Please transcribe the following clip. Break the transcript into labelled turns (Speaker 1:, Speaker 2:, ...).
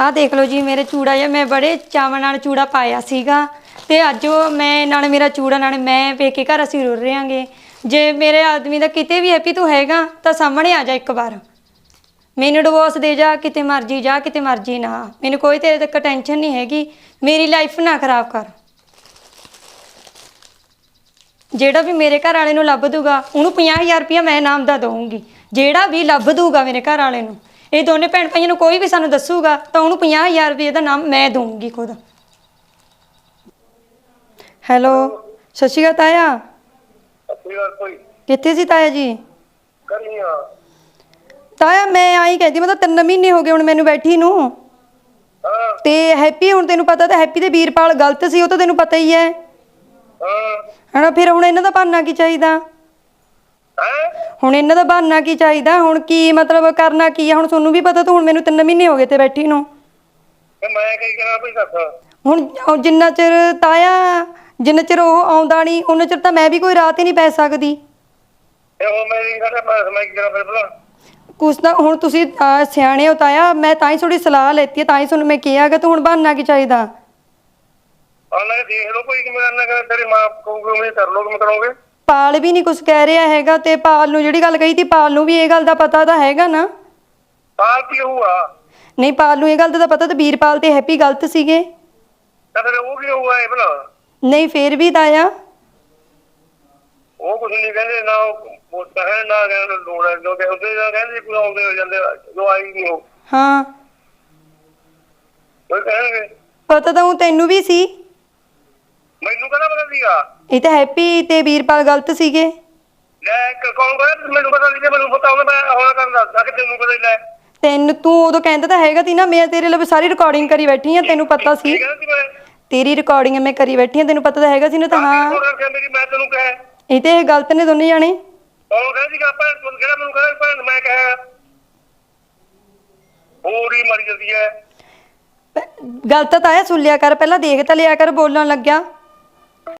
Speaker 1: ਆਹ ਦੇਖ ਲਓ ਜੀ, ਮੇਰੇ ਚੂੜਾ ਜਿਹਾ, ਮੈਂ ਬੜੇ ਚਾਵਾਂ ਨਾਲ ਚੂੜਾ ਪਾਇਆ ਸੀਗਾ। ਤੇ ਅੱਜ ਉਹ ਮੈਂ ਨਾਲ ਮੇਰਾ ਚੂੜਾ ਨਾਲ ਮੈਂ ਪੇਕੇ ਘਰ ਅਸੀਂ ਰੁਰ ਰਹੇਾਂਗੇ। ਜੇ ਮੇਰੇ ਆਦਮੀ ਦਾ ਕਿਤੇ ਵੀ ਹੈਪੀ ਤੂੰ ਹੈਗਾ, ਤਾਂ ਸਾਹਮਣੇ ਆ ਜਾ ਇੱਕ ਵਾਰ। ਮੈਨੂੰ ਡਿਵੋਰਸ ਦੇ ਜਾ, ਕਿਤੇ ਮਰਜ਼ੀ ਜਾ, ਕਿਤੇ ਮਰਜ਼ੀ ਨਾ ਮੈਨੂੰ ਕੋਈ ਤੇਰੇ ਤੱਕ ਟੈਨਸ਼ਨ ਨਹੀਂ ਹੈਗੀ। ਮੇਰੀ ਲਾਈਫ ਨਾ ਖਰਾਬ ਕਰ। ਜਿਹੜਾ ਵੀ ਮੇਰੇ ਘਰ ਵਾਲੇ ਨੂੰ ਲੱਭ ਦੂਗਾ, ਉਹਨੂੰ 50000 ਰੁਪਇਆ ਮੈਂ ਇਨਾਮ ਦਾ ਦਊਂਗੀ। ਜਿਹੜਾ ਵੀ ਲੱਭ ਦੂਗਾ ਮੇਰੇ ਘਰ ਵਾਲੇ ਨੂੰ। ਇਹ ਦੋਨੇ ਭੈਣ ਭਾਈਆਂ ਨੂੰ ਕੋਈ ਵੀ ਸਾਨੂੰ ਦੱਸੂਗਾ ਤਾਂ ਉਹਨੂੰ 50000 ਰੁਪਏ ਦਾ ਨਾਮ ਮੈਂ ਦਊਂਗੀ ਖੁਦ। ਹੈਲੋ ਸਤਿ ਸ਼੍ਰੀ ਅਕਾਲ ਤਾਇਆ।
Speaker 2: ਕੋਈ
Speaker 1: ਕਿੱਥੇ ਸੀ ਤਾਇਆ ਜੀ? ਤਾਇਆ ਮੈਂ ਆਈ ਕਹਿੰਦੀ ਮਤਲਬ ਤਿੰਨ ਮਹੀਨੇ ਹੋ ਗਏ ਹੁਣ ਮੈਨੂੰ ਬੈਠੀ ਨੂੰ।
Speaker 2: ਹਾਂ।
Speaker 1: ਤੇ ਹੈਪੀ ਹੁਣ ਤੈਨੂੰ ਪਤਾ ਤਾਂ ਹੈਪੀ ਤੇ ਵੀਰਪਾਲ ਗਲਤ ਸੀ ਉਹ ਤਾਂ ਤੈਨੂੰ ਪਤਾ ਹੀ ਹੈ।
Speaker 2: ਹਾਂ।
Speaker 1: ਹਨਾ ਫਿਰ ਹੁਣ ਇਹਨਾਂ ਦਾ ਬਹਾਨਾ ਕੀ ਚਾਹੀਦਾ?
Speaker 2: ਹੈ
Speaker 1: ਹੁਣ ਇਹਨਾਂ ਦਾ ਬਹਾਨਾ ਕੀ ਚਾਹੀਦਾ? ਹੁਣ ਕੀ ਮਤਲਬ ਕਰਨਾ ਕੀ ਆ? ਹੁਣ ਤੁਹਾਨੂੰ ਵੀ ਪਤਾ ਤਾਂ ਹੁਣ ਮੈਨੂੰ ਤਿੰਨ ਮਹੀਨੇ ਹੋ ਗਏ ਤੇ ਬੈਠੀ ਨੂੰ।
Speaker 2: ਤੇ ਮੈਂ ਕੀ ਕਰਾਂ ਭਈ ਦੱਸ?
Speaker 1: ਹੁਣ ਉਹ ਜਿੰਨਾ ਚਿਰ ਤਾਇਆ ਜਿੰਨਾ ਚਿਰ ਉਹ ਆਉਂਦਾ ਨਹੀਂ ਉਹਨਾਂ ਚਿਰ ਤਾਂ ਮੈਂ ਵੀ ਕੋਈ ਰਾਤ ਹੀ ਨਹੀਂ ਪੈ ਸਕਦੀ।
Speaker 2: ਇਹ ਉਹ ਮੇਰੀ ਸਾਡੇ ਪਾਸ ਮੈਂ ਕੀ ਕਰਾਂ ਫਿਰ ਭਲਾ?
Speaker 1: ਕੁਛ ਤਾਂ ਹੁਣ ਤੁਸੀਂ ਅਹ, ਸਿਆਣੇ ਹੋ ਤਾਇਆ ਮੈਂ ਤਾਂ ਹੀ ਥੋੜੀ ਸਲਾਹ ਲੈਤੀ ਹੈ ਤਾਂ ਹੀ ਤੁਹਾਨੂੰ ਮੈਂ ਕਿਹਾ ਕਿ ਤੂੰ ਹੁਣ ਬਹਾਨਾ ਕੀ ਚਾਹੀਦਾ?
Speaker 2: ਆਨਲਾਈਨ ਦੇਖ ਲਓ ਕੋਈ ਕਿਵੇਂ ਕਰਨਾ ਕਰ ਤੇਰੀ ਮਾਂ ਕਹੂਗੀ ਉਵੇਂ ਕਰ ਲਓ ਕਿਵੇਂ ਕਰੋਗੇ
Speaker 1: ਪਾਲ ਵੀ ਨਹੀਂ ਕੁਝ ਕਹਿ ਰਿਹਾ ਹੈਗਾ ਤੇ ਪਾਲ ਨੂੰ ਜਿਹੜੀ ਗੱਲ ਕਹੀ ਤੀ ਪਾਲ ਨੂੰ ਵੀ ਇਹ ਗੱਲ ਦਾ ਪਤਾ ਤਾਂ ਹੈਗਾ ਨਾ।
Speaker 2: ਸਾਲ ਕੀ ਹੋਊਗਾ?
Speaker 1: ਨਹੀਂ ਪਾਲ ਨੂੰ ਇਹ ਗੱਲ ਦਾ ਤਾਂ ਪਤਾ ਤੇ ਵੀਰਪਾਲ ਤੇ ਹੈਪੀ ਗਲਤ ਸੀਗੇ।
Speaker 2: ਤਾਂ ਫਿਰ ਉਹ ਕੀ ਹੋਊਗਾ ਇਹ ਭਲਾ?
Speaker 1: ਨਹੀਂ ਫੇਰ ਵੀ ਤਾਇਆ
Speaker 2: ਉਹ ਕੁਝ ਨਹੀਂ ਕਹਿੰਦੇ ਨਾ ਉਹ ਉਹ ਕਹਿਣ ਨਾ ਕਹਿੰਦੇ ਲੋੜ ਹੈ ਜੋ ਕਿ ਉਹਦੇ ਨਾਲ ਕਹਿੰਦੇ ਕੋਈ ਆਉਂਦੇ ਹੋ ਜਾਂਦੇ ਜੋ ਆਈ ਨਹੀਂ ਹੋ
Speaker 1: ਹਾਂ।
Speaker 2: ਉਹ ਕਹਿਣਗੇ?
Speaker 1: ਪਤਾ ਤਾਂ ਉਹ ਤੈਨੂੰ ਵੀ ਸੀ।
Speaker 2: ਕਹਿੰਦਾ ਸੀਗਾ।
Speaker 1: ਇਹ ਤਾਂ ਹੈਪੀ ਤੇ ਵੀਰਪਾਲ ਗਲਤ ਸੀਗੇ।
Speaker 2: ਲੈ ਕ- ਕੌਣ ਕਹਿੰਦਾ ਮੈਨੂੰ ਪਤਾ ਨਹੀਂ ਮੈਨੂੰ ਪਤਾ ਹੁੰਦਾ ਮੈਂ ਹੁਣ ਕਰਨ ਦੱਸਦਾ ਕਿ ਤੈਨੂੰ ਪਤਾ ਹੀ ਲੈ।
Speaker 1: ਤੈਨੂੰ ਤੂੰ ਉਦੋਂ ਕਹਿੰਦਾ ਤਾਂ ਹੈਗਾ ਤੀ ਨਾ ਮੈਂ ਤੇਰੇ ਲਈ ਸਾਰੀ ਰਿਕਾਰਡਿੰਗ ਕਰੀ ਬੈਠੀ ਆ ਤੈਨੂੰ ਪਤਾ ਸੀ।
Speaker 2: ਮੈਂ?
Speaker 1: ਤੇਰੀ ਰਿਕਾਰਡਿੰਗ ਮੈਂ ਕਰੀ ਬੈਠੀ ਆ ਤੈਨੂੰ ਪਤਾ ਤਾਂ ਹੈਗਾ ਸੀ ਨਾ ਤਾਂ ਹਾਂ।
Speaker 2: ਕੌਣ ਕਰਕੇ ਮੇਰੀ ਮੈਂ ਤੈਨੂੰ ਕਹੇ।
Speaker 1: ਇਹ ਤੇ ਇਹ ਗਲਤ ਨੇ ਦੋਨੇ ਜਾਣੇ।
Speaker 2: ਕੌਣ ਕਹਿੰਦਾ ਸੀਗਾ? ਤੂੰ ਕਿਹੜਾ ਮੈਨੂੰ ਕਹਿੰਦਾ ਭੈਣ ਮੈਂ ਕਹੇ ਹੀ ਮਰ ਜਾਂਦੀ ਹੈ।
Speaker 1: ਗਲਤ ਤਾਂ ਆਇਆ ਸੁਣ ਲਿਆ ਕਰ ਪਹਿਲਾਂ ਦੇਖ ਤਾਂ ਲਿਆ ਕਰ ਬੋਲਣ ਲੱਗਿਆ।